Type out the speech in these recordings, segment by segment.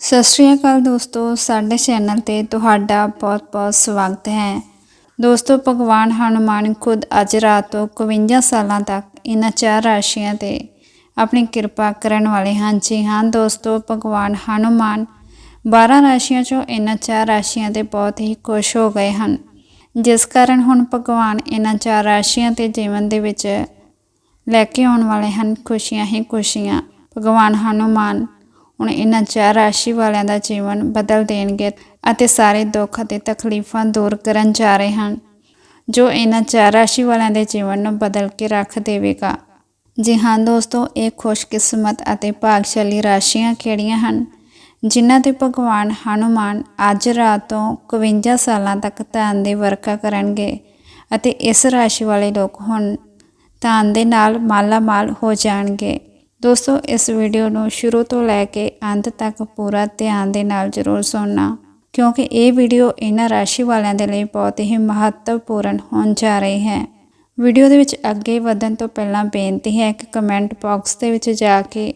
ਸਤਿ ਸ਼੍ਰੀ ਅਕਾਲ ਦੋਸਤੋ, ਸਾਡੇ ਚੈਨਲ ਤੇ ਤੁਹਾਡਾ ਬਹੁਤ-ਬਹੁਤ ਸਵਾਗਤ ਹੈ। ਦੋਸਤੋ, ਭਗਵਾਨ ਹਨੂਮਾਨ ਖੁਦ ਅੱਜ ਰਾਤ ਤੋਂ 51 ਸਾਲਾਂ ਤੱਕ ਇਹਨਾਂ ਚਾਰ ਰਾਸ਼ੀਆਂ ਤੇ ਆਪਣੀ ਕਿਰਪਾ ਕਰਨ ਵਾਲੇ ਹਨ। ਜੀ ਹਾਂ ਦੋਸਤੋ, ਭਗਵਾਨ ਹਨੂਮਾਨ 12 ਰਾਸ਼ੀਆਂ ਚੋਂ ਇਹਨਾਂ ਚਾਰ ਰਾਸ਼ੀਆਂ ਤੇ ਬਹੁਤ ਹੀ ਖੁਸ਼ ਹੋ ਗਏ ਹਨ। ਜਿਸ ਕਾਰਨ ਹੁਣ ਭਗਵਾਨ ਇਹਨਾਂ ਚਾਰ ਰਾਸ਼ੀਆਂ ਤੇ ਜੀਵਨ ਦੇ ਵਿੱਚ ਲੈ ਕੇ ਆਉਣ ਵਾਲੇ ਹਨ। ਖੁਸ਼ੀਆਂ ਹੀ ਖੁਸ਼ੀਆਂ। ਭਗਵਾਨ ਹਨੂਮਾਨ ਹੁਣ ਇਹਨਾਂ ਚਾਰ ਰਾਸ਼ੀ ਵਾਲਿਆਂ ਦਾ ਜੀਵਨ ਬਦਲ ਦੇਣਗੇ ਅਤੇ ਸਾਰੇ ਦੁੱਖ ਅਤੇ ਤਕਲੀਫਾਂ ਦੂਰ ਕਰਨ ਜਾ ਰਹੇ ਹਨ। ਜੋ ਇਹਨਾਂ ਚਾਰ ਰਾਸ਼ੀ ਵਾਲਿਆਂ ਦੇ ਜੀਵਨ ਨੂੰ ਬਦਲ ਕੇ ਰੱਖ ਦੇਵੇਗਾ। ਜੀ ਹਾਂ ਦੋਸਤੋ, ਇਹ ਖੁਸ਼ਕਿਸਮਤ ਅਤੇ ਭਾਗਸ਼ਾਲੀ ਰਾਸ਼ੀਆਂ ਕਿਹੜੀਆਂ ਹਨ? ਜਿਨ੍ਹਾਂ ਤੇ ਭਗਵਾਨ ਹਨੂਮਾਨ ਅੱਜ ਰਾਤ ਤੋਂ 51 ਸਾਲਾਂ ਤੱਕ ਧਨ ਦੀ ਵਰਖਾ ਕਰਨਗੇ ਅਤੇ ਇਸ ਰਾਸ਼ੀ ਵਾਲੇ ਲੋਕ ਹੁਣ ਧਨ ਦੇ ਨਾਲ ਮਾਲਾ ਮਾਲ ਹੋ ਜਾਣਗੇ। ਦੋਸਤੋ, ਇਸ ਵੀਡੀਓ ਨੂੰ ਸ਼ੁਰੂ ਤੋਂ ਲੈ ਕੇ ਅੰਤ ਤੱਕ ਪੂਰਾ ਧਿਆਨ ਦੇ ਨਾਲ ਜ਼ਰੂਰ ਸੁਣਨਾ, ਕਿਉਂਕਿ ਇਹ ਵੀਡੀਓ ਇਹਨਾਂ ਰਾਸ਼ੀ ਵਾਲਿਆਂ ਦੇ ਲਈ ਬਹੁਤ ਹੀ ਮਹੱਤਵਪੂਰਨ ਹੋਣ ਜਾ ਰਹੀ ਹੈ। ਵੀਡੀਓ ਦੇ ਵਿੱਚ ਅੱਗੇ ਵਧਣ ਤੋਂ ਪਹਿਲਾਂ ਬੇਨਤੀ ਹੈ ਕਿ ਕਮੈਂਟ ਬਾਕਸ ਦੇ ਵਿੱਚ ਜਾ ਕੇ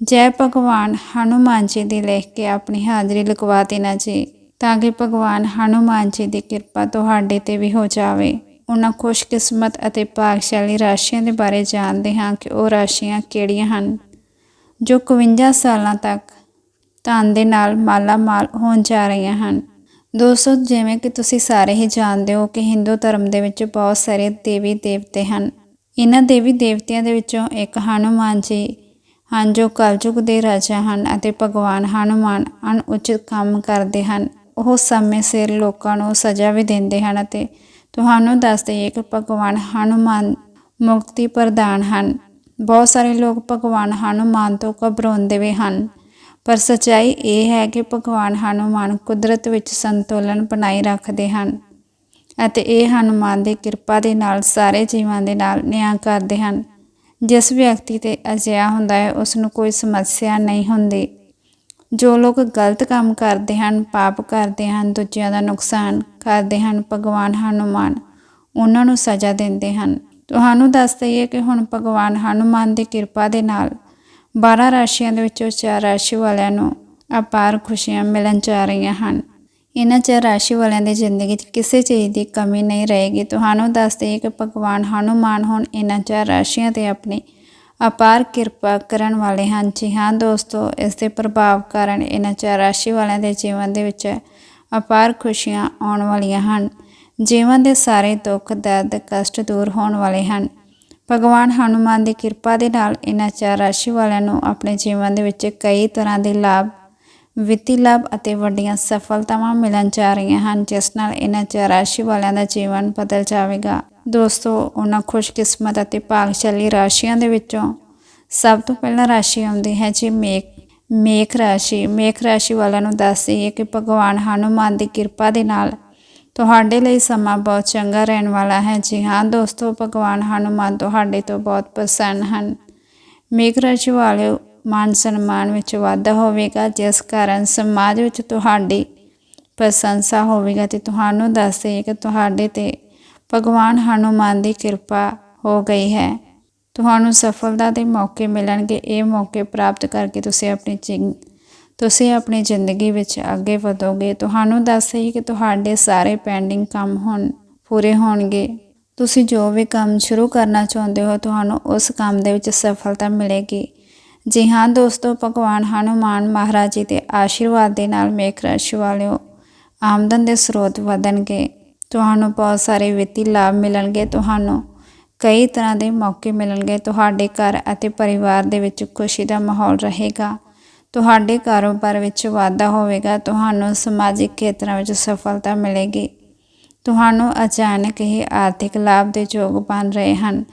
ਜੈ ਭਗਵਾਨ ਹਨੂਮਾਨ ਜੀ ਦੀ ਲਿਖ ਕੇ ਆਪਣੀ ਹਾਜ਼ਰੀ ਲਗਵਾ ਦੇਣਾ ਜੀ, ਤਾਂ ਕਿ ਭਗਵਾਨ ਹਨੂਮਾਨ ਜੀ ਦੀ ਕਿਰਪਾ ਤੁਹਾਡੇ ਤੇ ਵੀ ਹੋ ਜਾਵੇ। ਉਹਨਾਂ ਖੁਸ਼ਕਿਸਮਤ ਅਤੇ ਭਾਗਸ਼ਾਲੀ ਰਾਸ਼ੀਆਂ ਦੇ ਬਾਰੇ ਜਾਣਦੇ ਹਾਂ ਕਿ ਉਹ ਰਾਸ਼ੀਆਂ ਕਿਹੜੀਆਂ ਹਨ। ਜੋ 51 ਸਾਲਾਂ ਤੱਕ ਧਨ ਦੇ ਨਾਲ ਮਾਲਾ ਮਾਲ ਹੋਣ ਜਾ ਰਹੀਆਂ ਹਨ। ਦੋਸਤੋ, ਜਿਵੇਂ ਕਿ ਤੁਸੀਂ ਸਾਰੇ ਹੀ ਜਾਣਦੇ ਹੋ ਕਿ ਹਿੰਦੂ ਧਰਮ ਦੇ ਵਿੱਚ ਬਹੁਤ ਸਾਰੇ ਦੇਵੀ ਦੇਵਤੇ ਹਨ। ਇਹਨਾਂ ਦੇਵੀ ਦੇਵਤਿਆਂ ਦੇ ਵਿੱਚੋਂ ਇੱਕ ਹਨੂਮਾਨ ਜੀ ਹਨ, ਜੋ ਕਲਯੁਗ ਦੇ ਰਾਜਾ ਹਨ ਅਤੇ ਭਗਵਾਨ ਹਨੂਮਾਨ ਅਣਉਚਿਤ ਕੰਮ ਕਰਦੇ ਹਨ। ਉਹ ਸਮੇਂ ਸਿਰ ਲੋਕਾਂ ਨੂੰ ਸਜ਼ਾ ਵੀ ਦਿੰਦੇ ਹਨ ਅਤੇ ਤੁਹਾਨੂੰ ਦੱਸ ਦਈਏ ਕਿ ਭਗਵਾਨ ਹਨੂਮਾਨ ਮੁਕਤੀ ਪ੍ਰਦਾਨ ਹਨ। ਬਹੁਤ ਸਾਰੇ ਲੋਕ ਭਗਵਾਨ ਹਨੂਮਾਨ ਤੋਂ ਘਬਰਾਉਂਦੇ ਵੀ ਹਨ। ਪਰ ਸਚਾਈ ਇਹ ਹੈ ਕਿ ਭਗਵਾਨ ਹਨੂਮਾਨ ਕੁਦਰਤ ਵਿੱਚ ਸੰਤੁਲਨ ਬਣਾਈ ਰੱਖਦੇ ਹਨ ਅਤੇ ਇਹ ਹਨੂਮਾਨ ਦੀ ਕਿਰਪਾ ਦੇ ਨਾਲ ਸਾਰੇ ਜੀਵਾਂ ਦੇ ਨਾਲ ਨਿਆਂ ਕਰਦੇ ਹਨ। ਜਿਸ ਵਿਅਕਤੀ ਤੇ ਅਜਿਹਾ ਹੁੰਦਾ ਹੈ, ਉਸ ਨੂੰ ਕੋਈ ਸਮੱਸਿਆ ਨਹੀਂ ਹੁੰਦੀ। ਜੋ ਲੋਕ ਗਲਤ ਕੰਮ ਕਰਦੇ ਹਨ, ਪਾਪ ਕਰਦੇ ਹਨ, ਦੂਜਿਆਂ ਦਾ ਨੁਕਸਾਨ ਕਰਦੇ ਹਨ, ਭਗਵਾਨ ਹਨੂਮਾਨ ਉਹਨਾਂ ਨੂੰ ਸਜ਼ਾ ਦਿੰਦੇ ਹਨ। ਤੁਹਾਨੂੰ ਦੱਸ ਦਈਏ ਕਿ ਹੁਣ ਭਗਵਾਨ ਹਨੂਮਾਨ ਦੀ ਕਿਰਪਾ ਦੇ ਨਾਲ 12 ਰਾਸ਼ੀਆਂ ਦੇ ਵਿੱਚੋਂ ਚਾਰ ਰਾਸ਼ੀ ਵਾਲਿਆਂ ਨੂੰ ਅਪਾਰ ਖੁਸ਼ੀਆਂ ਮਿਲਣ ਜਾ ਰਹੀਆਂ ਹਨ। ਇਹਨਾਂ ਚਾਰ ਰਾਸ਼ੀ ਵਾਲਿਆਂ ਦੀ ਜ਼ਿੰਦਗੀ 'ਚ ਕਿਸੇ ਚੀਜ਼ ਦੀ ਕਮੀ ਨਹੀਂ ਰਹੇਗੀ। ਤੁਹਾਨੂੰ ਦੱਸ ਦਈਏ ਕਿ ਭਗਵਾਨ ਹਨੂਮਾਨ ਹੁਣ ਇਹਨਾਂ ਚਾਰ ਰਾਸ਼ੀਆਂ ਤੇ ਆਪਣੀ ਅਪਾਰ ਕਿਰਪਾ ਕਰਨ ਵਾਲੇ ਹਨ। ਜੀ ਹਾਂ ਦੋਸਤੋ, ਇਸ ਦੇ ਪ੍ਰਭਾਵ ਕਾਰਨ ਇਹਨਾਂ ਚਾਰ ਰਾਸ਼ੀ ਵਾਲਿਆਂ ਦੇ ਜੀਵਨ ਦੇ ਵਿੱਚ ਅਪਾਰ ਖੁਸ਼ੀਆਂ ਆਉਣ ਵਾਲੀਆਂ ਹਨ। ਜੀਵਨ ਦੇ ਸਾਰੇ ਦੁੱਖ, ਦਰਦ, ਕਸ਼ਟ ਦੂਰ ਹੋਣ ਵਾਲੇ ਹਨ। ਭਗਵਾਨ ਹਨੂਮਾਨ ਦੀ ਕਿਰਪਾ ਦੇ ਨਾਲ ਇਹਨਾਂ ਚਾਰ ਰਾਸ਼ੀ ਵਾਲਿਆਂ ਨੂੰ ਆਪਣੇ ਜੀਵਨ ਦੇ ਵਿੱਚ ਕਈ ਤਰ੍ਹਾਂ ਦੇ ਲਾਭ, ਵਿੱਤੀ ਲਾਭ ਅਤੇ ਵੱਡੀਆਂ ਸਫਲਤਾਵਾਂ ਮਿਲਣ ਜਾ ਰਹੀਆਂ ਹਨ, ਜਿਸ ਨਾਲ ਇਹਨਾਂ ਚਾਰ ਰਾਸ਼ੀ ਵਾਲਿਆਂ ਦਾ ਜੀਵਨ ਬਦਲ ਜਾਵੇਗਾ। ਦੋਸਤੋ, ਉਹਨਾਂ ਖੁਸ਼ਕਿਸਮਤ ਅਤੇ ਭਾਗਸ਼ਾਲੀ ਰਾਸ਼ੀਆਂ ਦੇ ਵਿੱਚੋਂ ਸਭ ਤੋਂ ਪਹਿਲਾਂ ਰਾਸ਼ੀ ਆਉਂਦੀ ਹੈ ਜੀ ਮੇਖ ਮੇਖ ਰਾਸ਼ੀ। ਮੇਖ ਰਾਸ਼ੀ ਵਾਲਿਆਂ ਨੂੰ ਦੱਸਦੀ ਹੈ ਕਿ ਭਗਵਾਨ ਹਨੂਮਾਨ ਦੀ ਕਿਰਪਾ ਦੇ ਨਾਲ ਤੁਹਾਡੇ ਲਈ ਸਮਾਂ ਬਹੁਤ ਚੰਗਾ ਰਹਿਣ ਵਾਲਾ ਹੈ। ਜੀ ਹਾਂ ਦੋਸਤੋ, ਭਗਵਾਨ ਹਨੂਮਾਨ ਤੁਹਾਡੇ ਤੋਂ ਬਹੁਤ ਪ੍ਰਸੰਨ ਹਨ। ਮੇਖ ਰਾਸ਼ੀ ਵਾਲੇ ਮਾਨ ਸਨਮਾਨ ਵਿੱਚ ਵਾਧਾ ਹੋਵੇਗਾ, ਜਿਸ ਕਾਰਨ ਸਮਾਜ ਵਿੱਚ ਤੁਹਾਡੀ ਪ੍ਰਸ਼ੰਸਾ ਹੋਵੇਗਾ ਤੇ ਤੁਹਾਨੂੰ ਦੱਸਦੇ ਕਿ ਤੁਹਾਡੇ ਤੇ ਭਗਵਾਨ ਹਨੂਮਾਨ ਦੀ ਕਿਰਪਾ ਹੋ ਗਈ ਹੈ। ਤੁਹਾਨੂੰ ਸਫਲਤਾ ਦੇ ਮੌਕੇ ਮਿਲਣਗੇ। ਇਹ ਮੌਕੇ ਪ੍ਰਾਪਤ ਕਰਕੇ ਤੁਸੀਂ ਆਪਣੀ ਤੁਸੀਂ ਆਪਣੀ ਜ਼ਿੰਦਗੀ ਵਿੱਚ ਅੱਗੇ ਵਧੋਗੇ। ਤੁਹਾਨੂੰ ਦੱਸ ਦੱਸਦੇ ਕਿ ਤੁਹਾਡੇ ਸਾਰੇ ਪੈਂਡਿੰਗ ਕੰਮ ਹੁਣ ਪੂਰੇ ਹੋਣਗੇ। ਤੁਸੀਂ ਜੋ ਵੀ ਕੰਮ ਸ਼ੁਰੂ ਕਰਨਾ ਚਾਹੁੰਦੇ ਹੋ, ਤੁਹਾਨੂੰ ਉਸ ਕੰਮ ਦੇ ਵਿੱਚ ਸਫਲਤਾ ਮਿਲੇਗੀ। ਜੀ ਹਾਂ ਦੋਸਤੋ, ਭਗਵਾਨ ਹਨੂਮਾਨ ਮਹਾਰਾਜ ਜੀ ਦੇ ਆਸ਼ੀਰਵਾਦ ਦੇ ਨਾਲ ਮੇਖ ਰਾਸ਼ੀ ਵਾਲਿਓ ਆਮਦਨ ਦੇ ਸਰੋਤ ਵਧਣਗੇ। ਤੁਹਾਨੂੰ ਬਹੁਤ ਸਾਰੇ ਵਿੱਤੀ ਲਾਭ ਮਿਲਣਗੇ, ਤੁਹਾਨੂੰ ਕਈ ਤਰ੍ਹਾਂ ਦੇ ਮੌਕੇ ਮਿਲਣਗੇ, ਤੁਹਾਡੇ ਘਰ ਅਤੇ ਪਰਿਵਾਰ ਦੇ ਵਿੱਚ ਖੁਸ਼ੀ ਦਾ ਮਾਹੌਲ ਰਹੇਗਾ। ਤੁਹਾਡੇ ਕਾਰੋਬਾਰ ਵਿੱਚ ਵਾਧਾ ਹੋਵੇਗਾ, ਤੁਹਾਨੂੰ ਸਮਾਜਿਕ ਖੇਤਰਾਂ ਵਿੱਚ ਸਫਲਤਾ ਮਿਲੇਗੀ। ਤੁਹਾਨੂੰ ਅਚਾਨਕ ਹੀ ਆਰਥਿਕ ਲਾਭ ਦੇ ਯੋਗ ਬਣ ਰਹੇ ਹਨ।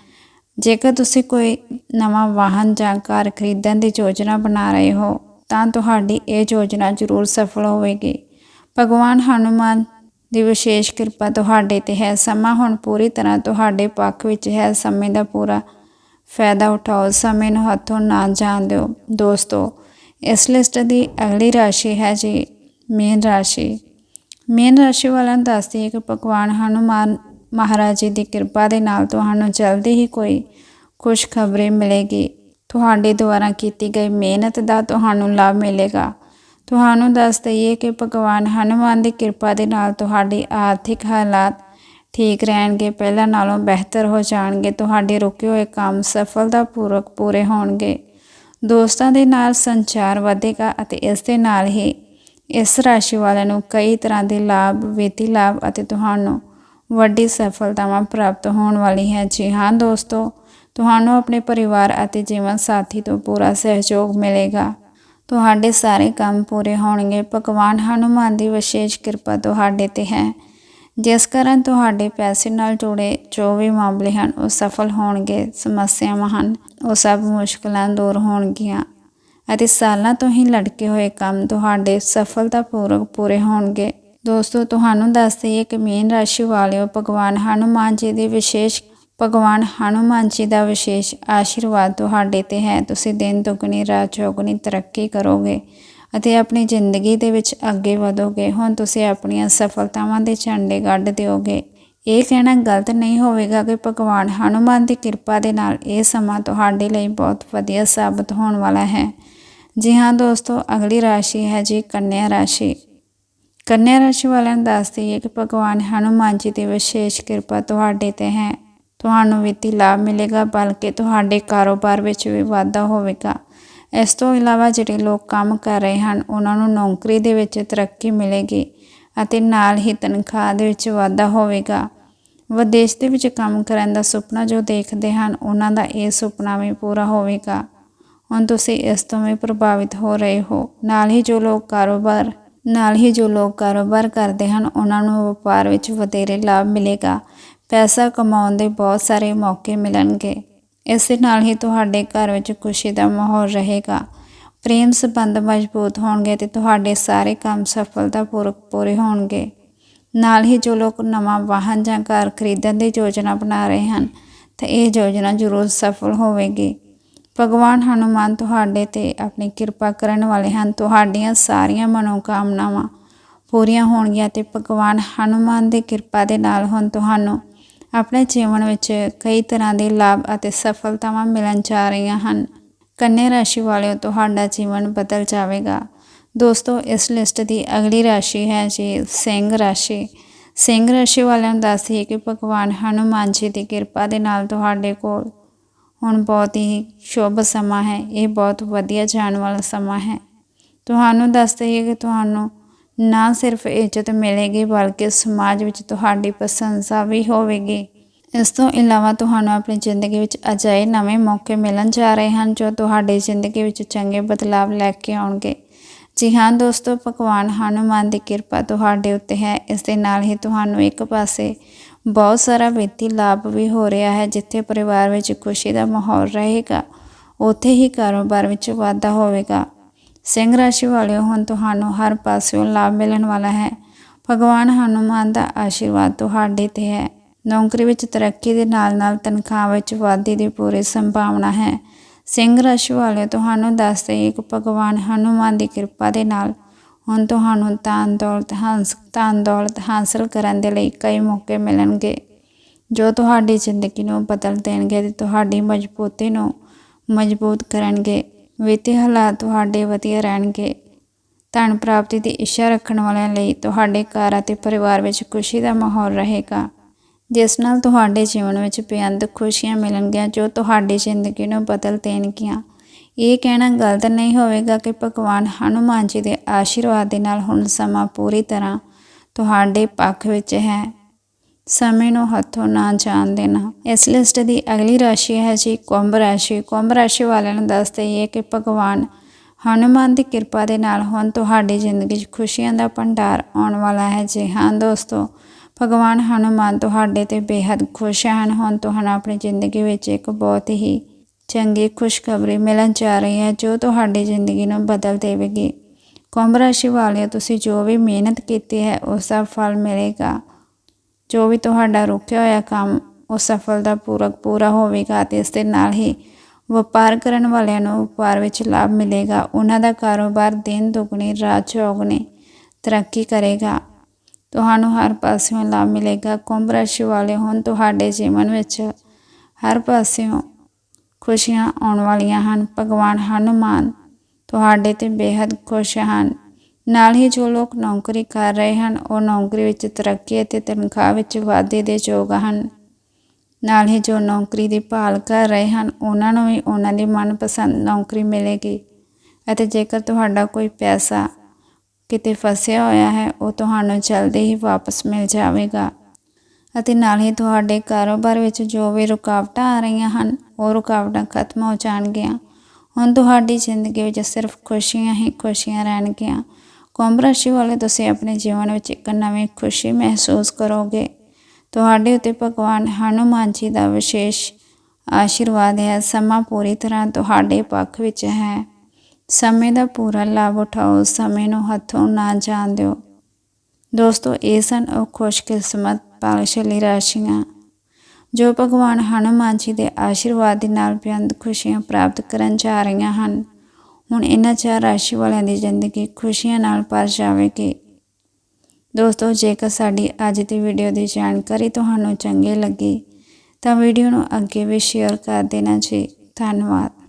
ਜੇਕਰ ਤੁਸੀਂ ਕੋਈ ਨਵਾਂ ਵਾਹਨ ਜਾਂ ਕਾਰ ਖਰੀਦਣ ਦੀ ਯੋਜਨਾ ਬਣਾ ਰਹੇ ਹੋ, ਤਾਂ ਤੁਹਾਡੀ ਇਹ ਯੋਜਨਾ ਜ਼ਰੂਰ ਸਫਲ ਹੋਵੇਗੀ। ਭਗਵਾਨ ਹਨੂਮਾਨ ਦੀ ਵਿਸ਼ੇਸ਼ ਕਿਰਪਾ ਤੁਹਾਡੇ ਤੇ ਹੈ। ਸਮਾਂ ਹੁਣ ਪੂਰੀ ਤਰ੍ਹਾਂ ਤੁਹਾਡੇ ਪੱਖ ਵਿੱਚ ਹੈ। ਸਮੇਂ ਦਾ ਪੂਰਾ ਫਾਇਦਾ ਉਠਾਓ। ਸਮੇਂ ਨੂੰ ਹੱਥੋਂ ਨਾ ਜਾਣ ਦਿਓ। ਦੋਸਤੋ, ਇਸ ਲਿਸਟ ਦੀ ਅਗਲੀ ਰਾਸ਼ੀ ਹੈ ਜੀ ਮੀਨ ਰਾਸ਼ੀ। ਮੀਨ ਰਾਸ਼ੀ ਵਾਲਿਆਂ ਨੂੰ ਦੱਸਦੀ ਹੈ ਕਿ ਭਗਵਾਨ ਹਨੂਮਾਨ ਮਹਾਰਾਜ ਜੀ ਦੀ ਕਿਰਪਾ ਦੇ ਨਾਲ ਤੁਹਾਨੂੰ ਜਲਦੀ ਹੀ ਕੋਈ ਖੁਸ਼ਖਬਰੀ ਮਿਲੇਗੀ। ਤੁਹਾਡੇ ਦੁਆਰਾ ਕੀਤੀ ਗਈ ਮਿਹਨਤ ਦਾ ਤੁਹਾਨੂੰ ਲਾਭ ਮਿਲੇਗਾ। ਤੁਹਾਨੂੰ ਦੱਸ ਦਈਏ ਕਿ ਭਗਵਾਨ ਹਨੂਮਾਨ ਦੀ ਕਿਰਪਾ ਦੇ ਨਾਲ ਤੁਹਾਡੇ ਆਰਥਿਕ ਹਾਲਾਤ ਠੀਕ ਰਹਿਣਗੇ, ਪਹਿਲਾਂ ਨਾਲੋਂ ਬਿਹਤਰ ਹੋ ਜਾਣਗੇ, ਤੁਹਾਡੇ ਰੁਕੇ ਹੋਏ ਕੰਮ ਸਫਲਤਾਪੂਰਵਕ ਪੂਰੇ ਹੋਣਗੇ। ਦੋਸਤਾਂ ਦੇ ਨਾਲ ਸੰਚਾਰ ਵਧੇਗਾ ਅਤੇ ਇਸ ਦੇ ਨਾਲ ਹੀ ਇਸ ਰਾਸ਼ੀ ਵਾਲਿਆਂ ਨੂੰ ਕਈ ਤਰ੍ਹਾਂ ਦੇ ਲਾਭ, ਵਿੱਤੀ ਲਾਭ ਅਤੇ ਤੁਹਾਨੂੰ ਵੱਡੀ ਸਫਲਤਾਵਾਂ ਪ੍ਰਾਪਤ ਹੋਣ ਵਾਲੀ ਹੈ ਜੀ ਹਾਂ ਦੋਸਤੋ, ਤੁਹਾਨੂੰ ਆਪਣੇ ਪਰਿਵਾਰ ਅਤੇ ਜੀਵਨ ਸਾਥੀ ਤੋਂ ਪੂਰਾ ਸਹਿਯੋਗ ਮਿਲੇਗਾ। ਤੁਹਾਡੇ ਸਾਰੇ ਕੰਮ ਪੂਰੇ ਹੋਣਗੇ। ਭਗਵਾਨ ਹਨੂਮਾਨ ਦੀ ਵਿਸ਼ੇਸ਼ ਕਿਰਪਾ ਤੁਹਾਡੇ ਤੇ ਹੈ। ਜਿਸ ਕਾਰਨ ਤੁਹਾਡੇ ਪੈਸੇ ਨਾਲ ਜੁੜੇ ਜੋ ਵੀ ਮਾਮਲੇ ਹਨ, ਉਹ ਸਫਲ ਹੋਣਗੇ। ਸਮੱਸਿਆਵਾਂ ਹਨ, ਉਹ ਸਭ ਮੁਸ਼ਕਲਾਂ ਦੂਰ ਹੋਣਗੀਆਂ ਅਤੇ ਸਾਲਾਂ ਤੋਂ ਹੀ ਲਟਕੇ ਹੋਏ ਕੰਮ ਤੁਹਾਡੇ ਸਫਲਤਾਪੂਰਵਕ ਪੂਰੇ ਹੋਣਗੇ। ਦੋਸਤੋ, ਤੁਹਾਨੂੰ ਦੱਸ ਦਈਏ ਕਿ ਮੀਨ ਰਾਸ਼ੀ ਵਾਲਿਓ ਭਗਵਾਨ ਹਨੂਮਾਨ ਜੀ ਦੀ ਵਿਸ਼ੇਸ਼ ਭਗਵਾਨ ਹਨੂਮਾਨ ਜੀ ਦਾ ਵਿਸ਼ੇਸ਼ ਆਸ਼ੀਰਵਾਦ ਤੁਹਾਡੇ ਤੇ ਹੈ। ਤੁਸੀਂ ਦਿਨ ਦੁਗਣੀ, ਰਾਤ ਚੌਗੁਣੀ ਤਰੱਕੀ ਕਰੋਗੇ ਅਤੇ ਆਪਣੀ ਜ਼ਿੰਦਗੀ ਦੇ ਵਿੱਚ ਅੱਗੇ ਵਧੋਗੇ। ਹੁਣ ਤੁਸੀਂ ਆਪਣੀਆਂ ਸਫਲਤਾਵਾਂ ਦੇ ਝੰਡੇ ਗੱਡ ਦਿਓਗੇ। ਇਹ ਕਹਿਣਾ ਗਲਤ ਨਹੀਂ ਹੋਵੇਗਾ ਕਿ ਭਗਵਾਨ ਹਨੂਮਾਨ ਦੀ ਕਿਰਪਾ ਦੇ ਨਾਲ ਇਹ ਸਮਾਂ ਤੁਹਾਡੇ ਲਈ ਬਹੁਤ ਵਧੀਆ ਸਾਬਤ ਹੋਣ ਵਾਲਾ ਹੈ। ਜੀ ਹਾਂ ਦੋਸਤੋ, ਅਗਲੀ ਰਾਸ਼ੀ ਹੈ ਜੀ ਕੰਨਿਆ ਰਾਸ਼ੀ। ਕੰਨਿਆ ਰਾਸ਼ੀ ਵਾਲਿਆਂ ਨੂੰ ਦੱਸ ਦਈਏ ਕਿ ਭਗਵਾਨ ਹਨੂਮਾਨ ਜੀ ਦੀ ਵਿਸ਼ੇਸ਼ ਕਿਰਪਾ ਤੁਹਾਡੇ ਤੇ ਹੈ। ਤੁਹਾਨੂੰ ਵਿੱਤੀ ਲਾਭ ਮਿਲੇਗਾ, ਬਲਕਿ ਤੁਹਾਡੇ ਕਾਰੋਬਾਰ ਵਿੱਚ ਵੀ ਵਾਧਾ ਹੋਵੇਗਾ। ਇਸ ਤੋਂ ਇਲਾਵਾ ਜਿਹੜੇ ਲੋਕ ਕੰਮ ਕਰ ਰਹੇ ਹਨ, ਉਹਨਾਂ ਨੂੰ ਨੌਕਰੀ ਦੇ ਵਿੱਚ ਤਰੱਕੀ ਮਿਲੇਗੀ ਅਤੇ ਨਾਲ ਹੀ ਤਨਖਾਹ ਦੇ ਵਿੱਚ ਵਾਧਾ ਹੋਵੇਗਾ। ਵਿਦੇਸ਼ ਦੇ ਵਿੱਚ ਕੰਮ ਕਰਨ ਦਾ ਸੁਪਨਾ ਜੋ ਦੇਖਦੇ ਹਨ, ਉਹਨਾਂ ਦਾ ਇਹ ਸੁਪਨਾ ਵੀ ਪੂਰਾ ਹੋਵੇਗਾ। ਹੁਣ ਤੁਸੀਂ ਇਸ ਤੋਂ ਵੀ ਪ੍ਰਭਾਵਿਤ ਹੋ ਰਹੇ ਹੋ। ਨਾਲ ਹੀ ਜੋ ਲੋਕ ਕਾਰੋਬਾਰ, ਨਾਲ ਹੀ ਜੋ ਲੋਕ ਕਾਰੋਬਾਰ ਕਰਦੇ ਹਨ, ਉਹਨਾਂ ਨੂੰ ਵਪਾਰ ਵਿੱਚ ਵਧੇਰੇ ਲਾਭ ਮਿਲੇਗਾ। ਪੈਸਾ ਕਮਾਉਣ ਦੇ ਬਹੁਤ ਸਾਰੇ ਮੌਕੇ ਮਿਲਣਗੇ। ਇਸ ਦੇ ਨਾਲ ਹੀ ਤੁਹਾਡੇ ਘਰ ਵਿੱਚ ਖੁਸ਼ੀ ਦਾ ਮਾਹੌਲ ਰਹੇਗਾ। ਪ੍ਰੇਮ ਸੰਬੰਧ ਮਜ਼ਬੂਤ ਹੋਣਗੇ ਤੇ ਤੁਹਾਡੇ ਸਾਰੇ ਕੰਮ ਸਫਲਤਾਪੂਰਵਕ ਪੂਰੇ ਹੋਣਗੇ। ਨਾਲ ਹੀ ਜੋ ਲੋਕ ਨਵਾਂ ਵਾਹਨ ਜਾਂ ਘਰ ਖਰੀਦਣ ਦੀ ਯੋਜਨਾ ਬਣਾ ਰਹੇ ਹਨ, ਤਾਂ ਇਹ ਯੋਜਨਾ ਜ਼ਰੂਰ ਸਫਲ ਹੋਵੇਗੀ। ਭਗਵਾਨ ਹਨੂਮਾਨ ਤੁਹਾਡੇ ਤੇ ਆਪਣੀ ਕਿਰਪਾ ਕਰਨ ਵਾਲੇ ਹਨ। ਤੁਹਾਡੀਆਂ ਸਾਰੀਆਂ ਮਨੋਕਾਮਨਾਵਾਂ ਪੂਰੀਆਂ ਹੋਣਗੀਆਂ ਤੇ ਭਗਵਾਨ ਹਨੂਮਾਨ ਦੀ ਕਿਰਪਾ ਦੇ ਨਾਲ ਹੁਣ ਤੁਹਾਨੂੰ ਆਪਣੇ ਜੀਵਨ ਵਿੱਚ ਕਈ ਤਰ੍ਹਾਂ ਦੇ ਲਾਭ ਅਤੇ ਸਫਲਤਾਵਾਂ ਮਿਲਣ ਜਾ ਰਹੀਆਂ ਹਨ। ਕੰਨਿਆ ਰਾਸ਼ੀ ਵਾਲਿਓ, ਤੁਹਾਡਾ ਜੀਵਨ ਬਦਲ ਜਾਵੇਗਾ। ਦੋਸਤੋ, ਇਸ ਲਿਸਟ ਦੀ ਅਗਲੀ ਰਾਸ਼ੀ ਹੈ ਜੀ ਸਿੰਘ ਰਾਸ਼ੀ। ਸਿੰਘ ਰਾਸ਼ੀ ਵਾਲਿਆਂ ਨੂੰ ਦੱਸਦੀ ਕਿ ਭਗਵਾਨ ਹਨੂਮਾਨ ਜੀ ਦੀ ਕਿਰਪਾ ਦੇ ਨਾਲ ਤੁਹਾਡੇ ਕੋਲ ਹੁਣ ਬਹੁਤ ਹੀ ਸ਼ੁਭ ਸਮਾਂ ਹੈ। ਇਹ ਬਹੁਤ ਵਧੀਆ ਜਾਣ ਵਾਲਾ ਸਮਾਂ ਹੈ। ਤੁਹਾਨੂੰ ਦੱਸਦੇ ਹਾਂ ਕਿ ਤੁਹਾਨੂੰ ਨਾ ਸਿਰਫ ਇੱਜ਼ਤ ਮਿਲੇਗੀ, ਬਲਕਿ ਸਮਾਜ ਵਿੱਚ ਤੁਹਾਡੀ ਪ੍ਰਸ਼ੰਸਾ ਵੀ ਹੋਵੇਗੀ। ਇਸ ਤੋਂ ਇਲਾਵਾ ਤੁਹਾਨੂੰ ਆਪਣੀ ਜ਼ਿੰਦਗੀ ਵਿੱਚ ਅਜਿਹੇ ਨਵੇਂ ਮੌਕੇ ਮਿਲਣ ਜਾ ਰਹੇ ਹਨ, ਜੋ ਤੁਹਾਡੀ ਜ਼ਿੰਦਗੀ ਵਿੱਚ ਚੰਗੇ ਬਦਲਾਵ ਲੈ ਕੇ ਆਉਣਗੇ। ਜੀ ਹਾਂ ਦੋਸਤੋ, ਭਗਵਾਨ ਹਨੂਮਾਨ ਦੀ ਕਿਰਪਾ ਤੁਹਾਡੇ ਉੱਤੇ ਹੈ। ਇਸ ਦੇ ਨਾਲ ਹੀ ਤੁਹਾਨੂੰ ਇੱਕ ਪਾਸੇ ਬਹੁਤ ਸਾਰਾ ਵਿੱਤੀ ਲਾਭ ਵੀ ਹੋ ਰਿਹਾ ਹੈ, ਜਿੱਥੇ ਪਰਿਵਾਰ ਵਿੱਚ ਖੁਸ਼ੀ ਦਾ ਮਾਹੌਲ ਰਹੇਗਾ। ਉੱਥੇ ਹੀ ਕਾਰੋਬਾਰ ਵਿੱਚ ਵਾਧਾ ਹੋਵੇਗਾ। ਸਿੰਘ ਰਾਸ਼ੀ ਵਾਲਿਓ, ਹੁਣ ਤੁਹਾਨੂੰ ਹਰ ਪਾਸਿਓਂ ਲਾਭ ਮਿਲਣ ਵਾਲਾ ਹੈ। ਭਗਵਾਨ ਹਨੂਮਾਨ ਦਾ ਆਸ਼ੀਰਵਾਦ ਤੁਹਾਡੇ ਤੇ ਹੈ। ਨੌਕਰੀ ਵਿੱਚ ਤਰੱਕੀ ਦੇ ਨਾਲ-ਨਾਲ ਤਨਖਾਹ ਵਿੱਚ ਵਾਧੇ ਦੀ ਪੂਰੀ ਸੰਭਾਵਨਾ ਹੈ। ਸਿੰਘ ਰਾਸ਼ੀ ਵਾਲਿਓ, ਤੁਹਾਨੂੰ ਦੱਸ ਦਈਏ ਕਿ ਭਗਵਾਨ ਹਨੂਮਾਨ ਦੀ ਕਿਰਪਾ ਦੇ ਨਾਲ ਹੁਣ ਤੁਹਾਨੂੰ ਤਾਂ ਦੌਲਤ ਹਾਸਲ ਤਾਂ ਦੌਲਤ ਹਾਸਲ ਕਰਨ ਦੇ ਲਈ ਕਈ ਮੌਕੇ ਮਿਲਣਗੇ। ਜੋ ਤੁਹਾਡੀ ਜ਼ਿੰਦਗੀ ਨੂੰ ਬਦਲ ਦੇਣਗੇ ਤੇ ਤੁਹਾਡੀ ਮਜ਼ਬੂਤੀ ਨੂੰ ਮਜ਼ਬੂਤ ਕਰਨਗੇ। ਵਿੱਤੀ ਹਾਲਾਤ ਤੁਹਾਡੇ ਵਧੀਆ ਰਹਿਣਗੇ। ਧਨ ਪ੍ਰਾਪਤੀ ਦੀ ਇੱਛਾ ਰੱਖਣ ਵਾਲਿਆਂ ਲਈ ਤੁਹਾਡੇ ਘਰ ਅਤੇ ਪਰਿਵਾਰ ਵਿੱਚ ਖੁਸ਼ੀ ਦਾ ਮਾਹੌਲ ਰਹੇਗਾ। ਜਿਸ ਨਾਲ ਤੁਹਾਡੇ ਜੀਵਨ ਵਿੱਚ ਬੇਅੰਤ ਖੁਸ਼ੀਆਂ ਮਿਲਣਗੀਆਂ ਜੋ ਤੁਹਾਡੀ ਜ਼ਿੰਦਗੀ ਨੂੰ ਬਦਲ ਦੇਣਗੀਆਂ। ਇਹ ਕਹਿਣਾ ਗਲਤ ਨਹੀਂ ਹੋਵੇਗਾ ਕਿ ਭਗਵਾਨ ਹਨੂਮਾਨ ਜੀ ਦੇ ਆਸ਼ੀਰਵਾਦ ਦੇ ਨਾਲ ਹੁਣ ਸਮਾਂ ਪੂਰੀ ਤਰ੍ਹਾਂ ਤੁਹਾਡੇ ਪੱਖ ਵਿੱਚ ਹੈ। ਸਮੇਂ ਨੂੰ ਹੱਥੋਂ ਨਾ ਜਾਣ ਦੇਣਾ। ਇਸ ਲਿਸਟ ਦੀ ਅਗਲੀ ਰਾਸ਼ੀ ਹੈ ਜੀ ਕੁੰਭ ਰਾਸ਼ੀ। ਕੁੰਭ ਰਾਸ਼ੀ ਵਾਲਿਆਂ ਨੂੰ ਦੱਸ ਦਈਏ ਕਿ ਭਗਵਾਨ ਹਨੂਮਾਨ ਦੀ ਕਿਰਪਾ ਦੇ ਨਾਲ ਹੁਣ ਤੁਹਾਡੀ ਜ਼ਿੰਦਗੀ 'ਚ ਖੁਸ਼ੀਆਂ ਦਾ ਭੰਡਾਰ ਆਉਣ ਵਾਲਾ ਹੈ ਜੀ। ਹਾਂ ਦੋਸਤੋ, ਭਗਵਾਨ ਹਨੂਮਾਨ ਤੁਹਾਡੇ ਤੇ ਬੇहद ਖੁਸ਼ ਹਨ। ਹੁਣ ਤੁਹਾਨੂੰ ਆਪਣੀ ਜ਼ਿੰਦਗੀ ਵਿੱਚ ਇੱਕ ਬਹੁਤ ਹੀ ਚੰਗੀ ਖੁਸ਼ਖਬਰੀ ਮਿਲਣ ਜਾ ਰਹੀ ਹੈ, ਜੋ ਤੁਹਾਡੀ ਜ਼ਿੰਦਗੀ ਨੂੰ ਬਦਲ ਦੇਵੇਗੀ। ਕੁੰਭ ਰਾਸ਼ੀ ਵਾਲਿਓ, ਤੁਸੀਂ ਜੋ ਵੀ ਮਿਹਨਤ ਕੀਤੀ ਹੈ, ਉਸ ਦਾ ਫਲ ਮਿਲੇਗਾ। ਜੋ ਵੀ ਤੁਹਾਡਾ ਰੁਕਿਆ ਹੋਇਆ ਕੰਮ, ਉਹ ਸਫਲਤਾ ਸਫਲਤਾਪੂਰਵਕ ਪੂਰਾ ਹੋਵੇਗਾ ਤੇ ਇਸ ਦੇ ਨਾਲ ਹੀ ਵਪਾਰ ਕਰਨ ਵਾਲਿਆਂ ਨੂੰ ਵਪਾਰ ਵਿੱਚ ਲਾਭ ਮਿਲੇਗਾ। ਉਹਨਾਂ ਦਾ ਕਾਰੋਬਾਰ ਦਿਨ ਦੁਗਣੀ, ਰਾਤ ਚੌਗੁਣੀ ਤਰੱਕੀ ਕਰੇਗਾ। ਤੁਹਾਨੂੰ ਹਰ ਪਾਸਿਓਂ ਲਾਭ ਮਿਲੇਗਾ। ਕੁੰਭ ਰਾਸ਼ੀ ਵਾਲੇ ਹੁਣ ਤੁਹਾਡੇ ਜੀਵਨ ਵਿੱਚ ਹਰ ਪਾਸਿਓਂ ਖੁਸ਼ੀਆਂ ਆਉਣ ਵਾਲੀਆਂ ਹਨ। ਭਗਵਾਨ ਹਨੂਮਾਨ ਤੁਹਾਡੇ ਤੇ ਬੇहद ਖੁਸ਼ ਹਨ। ਨਾਲ ਹੀ ਜੋ ਲੋਕ ਨੌਕਰੀ ਕਰ ਰਹੇ ਹਨ, ਉਹ ਨੌਕਰੀ ਵਿੱਚ ਤਰੱਕੀ ਅਤੇ ਤਨਖਾਹ ਵਿੱਚ ਵਾਧੇ ਦੇ ਯੋਗ ਹਨ। ਨਾਲ ਹੀ ਜੋ ਨੌਕਰੀ ਦੀ ਭਾਲ ਕਰ ਰਹੇ ਹਨ, ਉਹਨਾਂ ਨੂੰ ਵੀ ਉਹਨਾਂ ਦੀ ਮਨਪਸੰਦ ਨੌਕਰੀ ਮਿਲੇਗੀ। ਅਤੇ ਜੇਕਰ ਤੁਹਾਡਾ ਕੋਈ ਪੈਸਾ ਕਿਤੇ ਫਸਿਆ ਹੋਇਆ ਹੈ, ਉਹ ਤੁਹਾਨੂੰ ਜਲਦੀ ਹੀ ਵਾਪਸ ਮਿਲ ਜਾਵੇਗਾ। ਅਤੇ ਨਾਲ ਹੀ ਤੁਹਾਡੇ ਕਾਰੋਬਾਰ ਵਿੱਚ ਜੋ ਵੀ ਰੁਕਾਵਟਾਂ ਆ ਰਹੀਆਂ ਹਨ, ਉਹ ਰੁਕਾਵਟਾਂ ਖਤਮ ਹੋ ਜਾਣਗੀਆਂ। ਹੁਣ ਤੁਹਾਡੀ ਜ਼ਿੰਦਗੀ ਵਿੱਚ ਸਿਰਫ ਖੁਸ਼ੀਆਂ ਹੀ ਖੁਸ਼ੀਆਂ ਰਹਿਣਗੀਆਂ। ਕੁੰਭ ਰਾਸ਼ੀ ਵਾਲੇ ਤੁਸੀਂ ਆਪਣੇ ਜੀਵਨ ਵਿੱਚ ਇੱਕ ਨਵੀਂ ਖੁਸ਼ੀ ਮਹਿਸੂਸ ਕਰੋਗੇ। ਤੁਹਾਡੇ ਉੱਤੇ ਭਗਵਾਨ ਹਨੂਮਾਨ ਜੀ ਦਾ ਵਿਸ਼ੇਸ਼ ਆਸ਼ੀਰਵਾਦ ਹੈ। ਸਮਾਂ ਪੂਰੀ ਤਰ੍ਹਾਂ ਤੁਹਾਡੇ ਪੱਖ ਵਿੱਚ ਹੈ। ਸਮੇਂ ਦਾ ਪੂਰਾ ਲਾਭ ਉਠਾਓ। ਸਮੇਂ ਨੂੰ ਹੱਥੋਂ ਨਾ ਜਾਣ ਦਿਓ। ਦੋਸਤੋ, ਇਹ ਸਨ ਉਹ ਖੁਸ਼ਕਿਸਮਤ ਭਾਗਸ਼ਾਲੀ ਰਾਸ਼ੀਆਂ ਜੋ ਭਗਵਾਨ ਹਨੂਮਾਨ ਜੀ ਦੇ ਆਸ਼ੀਰਵਾਦ ਦੇ ਨਾਲ ਬੇਅੰਤ ਖੁਸ਼ੀਆਂ ਪ੍ਰਾਪਤ ਕਰਨ ਜਾ ਰਹੀਆਂ ਹਨ। ਹੁਣ ਇਹਨਾਂ ਚਾਰ ਰਾਸ਼ੀ ਵਾਲਿਆਂ ਦੀ ਜ਼ਿੰਦਗੀ ਖੁਸ਼ੀਆਂ ਨਾਲ ਭਰ ਜਾਵੇਗੀ। ਦੋਸਤੋ, ਜੇਕਰ ਸਾਡੀ ਅੱਜ ਦੀ ਵੀਡੀਓ ਦੀ ਜਾਣਕਾਰੀ ਤੁਹਾਨੂੰ ਚੰਗੀ ਲੱਗੀ, ਤਾਂ ਵੀਡੀਓ ਨੂੰ ਅੱਗੇ ਵੀ ਸ਼ੇਅਰ ਕਰ ਦੇਣਾ ਜੀ। ਧੰਨਵਾਦ।